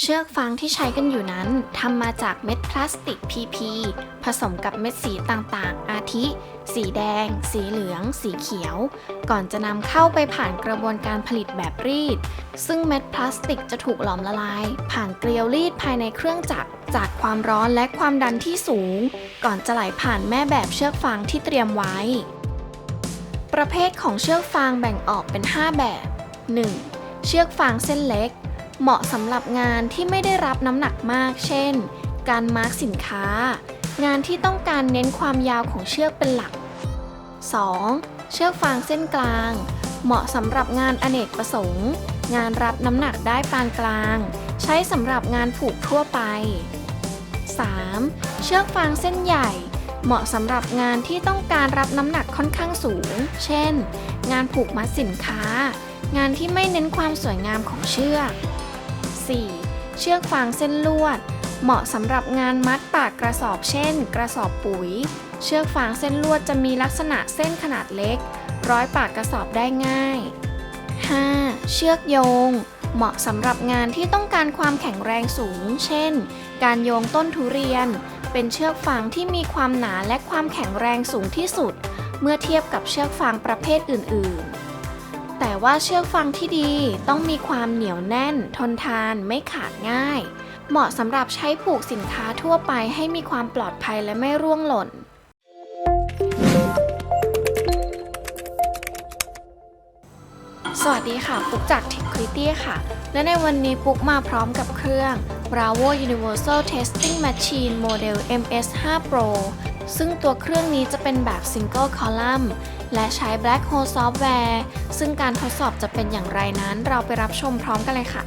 เชือกฟางที่ใช้กันอยู่นั้นทำมาจากเม็ดพลาสติก PP ผสมกับเม็ดสีต่างๆ อาทิ สีแดง สีเหลือง สีเขียว ก่อนจะนำเข้าไปผ่านกระบวนการผลิตแบบรีด ซึ่งเม็ดพลาสติกจะถูกหลอมละลาย ผ่านเกลียวรีดภายในเครื่องจักรจากความร้อนและความดันที่สูง ก่อนจะไหลผ่านแม่แบบเชือกฟางที่เตรียมไว้ ประเภทของเชือกฟางแบ่งออกเป็น 5 แบบ 1. เชือกฟางเส้นเล็ก เหมาะสำหรับงานที่ไม่ได้รับน้ำหนักมาก เช่น การมาร์กสินค้า งานที่ต้องการเน้นความยาวของเชือกเป็นหลัก 2. เชือกฟางเส้นกลาง เหมาะสำหรับงานอเนกประสงค์ งานรับน้ำหนักได้ปานกลาง ใช้สำหรับงานผูกทั่วไป 3. เชือกฟางเส้นใหญ่ เหมาะสำหรับงานที่ต้องการรับน้ำหนักค่อนข้างสูง เช่น งานผูกมัดสินค้า งานที่ไม่เน้นความสวยงามของเชือก 4. เชือกฟางเส้นลวด เหมาะสำหรับงานมัดปากกระสอบเช่น กระสอบปุ๋ย เชือกฟางเส้นลวดจะมีลักษณะเส้นขนาดเล็ก ร้อยปากกระสอบได้ง่าย 5. เชือกโยง เหมาะสำหรับงานที่ต้องการความแข็งแรงสูง เช่น การโยงต้นทุเรียน เป็นเชือกฟางที่มีความหนาและความแข็งแรงสูงที่สุด เมื่อเทียบกับเชือกฟางประเภทอื่น ๆ แต่ว่าเชือกฟางที่ดีต้องมีความเหนียวแน่น ทนทานไม่ขาดง่าย เหมาะสำหรับใช้ผูกสินค้าทั่วไปให้มีความปลอดภัยและไม่ร่วงหล่นสวัสดีค่ะ ปุ๊กจาก t e c h q u i t y ค่ะ และในวันนี้ปุ๊กมาพร้อมกับเครื่อง Bravo Universal Testing Machine Model MS5 Pro ซึ่งตัวเครื่องนี้จะเป็นแบบ Single Column และใช้ Black Hole Software ซึ่งการทดสอบจะเป็นอย่างไรนั้นเราไปรับชมพร้อมกันเลยค่ะ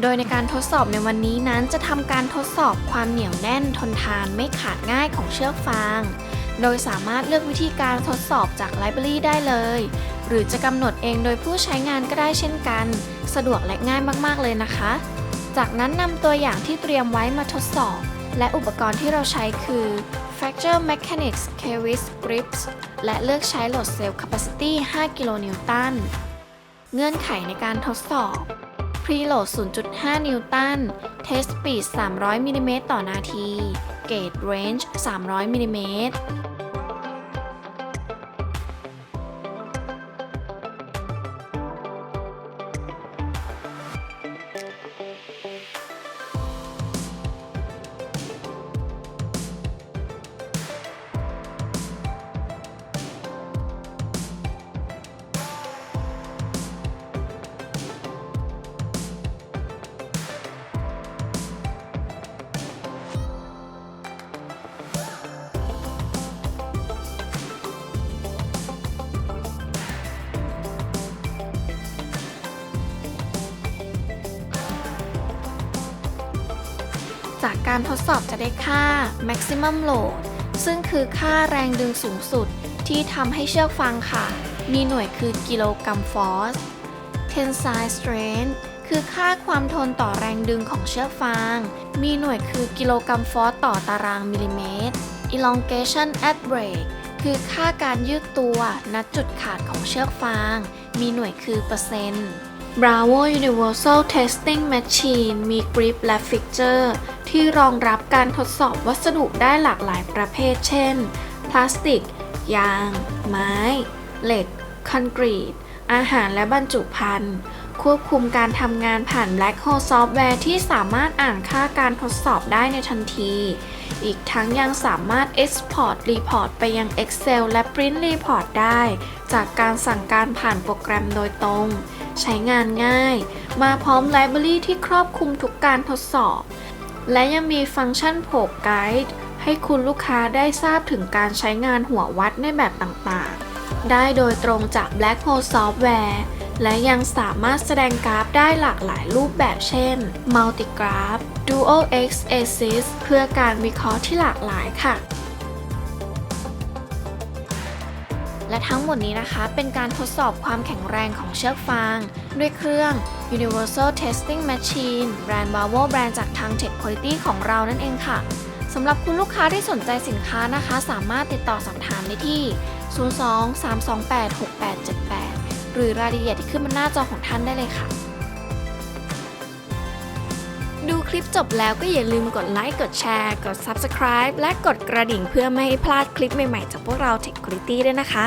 โดยในการทดสอบในวันนี้นั้นจะทำการทดสอบความเหนียวแน่นทนทานไม่ขาดง่ายของเชือกฟาง โดยสามารถเลือกวิธีการทดสอบจากไลบรารีได้เลย หรือจะกำหนดเองโดยผู้ใช้งานก็ได้เช่นกัน สะดวกและง่ายมากๆเลยนะคะ จากนั้นนำตัวอย่างที่เตรียมไว้มาทดสอบ และอุปกรณ์ที่เราใช้คือ Fracture Mechanics Kevis Grips และเลือกใช้โหลดเซลล์ Capacity 5 กิโลนิวตัน เงื่อนไขในการทดสอบ Preload 0.5 นิวตัน Test Speed 300 มิลลิเมตรต่อนาที Gauge Range 300 มิลลิเมตร จากการทดสอบจะได้ค่า maximum load ซึ่งคือค่าแรงดึงสูงสุดที่ทำให้เชือกฟางขาดมีหน่วยคือกิโลกรัมฟอส tensile strength คือค่าความทนต่อแรงดึงของเชือกฟาง มีหน่วยคือกิโลกรัมฟอสต่อตารางมิลลิเมตร elongation at break คือค่าการยืดตัวณจุดขาดของเชือกฟาง มีหน่วยคือเปอร์เซ็นต์ Bravo Universal Testing Machine มีกริปและฟิกเจอร์ที่รองรับการทดสอบวัสดุได้หลากหลายประเภท เช่น พลาสติก ยาง ไม้ เหล็ก คอนกรีต อาหารและบรรจุภัณฑ์ ควบคุมการทำงานผ่าน Black Hole Software ที่สามารถอ่านค่าการทดสอบได้ในทันที อีกทั้งยังสามารถ Export Report ไปยัง Excel และ Print Report ได้ จากการสั่งการผ่านโปรแกรมโดยตรง ใช้งานง่าย มาพร้อมไลบรารีที่ครอบคลุมทุกการทดสอบ และยังมีฟังก์ชันโผกไกด์ให้คุณลูกค้าได้ทราบถึงการใช้งานหัววัดในแบบต่างๆ ได้โดยตรงจาก Black Hole Software และยังสามารถแสดงกราฟได้หลากหลายรูปแบบเช่น Multi Graph Dual X Axis เพื่อการวิเคราะห์ที่หลากหลายค่ะ และทั้งหมดนี้นะคะ เป็นการทดสอบความแข็งแรงของเชือกฟาง ด้วยเครื่อง Universal Testing Machine แบรนด์ Bravo แบรนด์จากทาง Tech Quality ของเรานั่นเองค่ะสำหรับคุณลูกค้าที่สนใจสินค้านะคะ สามารถติดต่อสอบถามได้ที่ 02 328 6878 หรือรายละเอียดที่ขึ้นบนหน้าจอของท่านได้เลยค่ะ ลิปจบแล้วก็อย่าลืมกดไลค์ กดแชร์ กด Subscribe และกดกระดิ่งเพื่อไม่ให้พลาดคลิปใหม่ๆ จากพวกเรา Tech Quality ด้วยนะคะ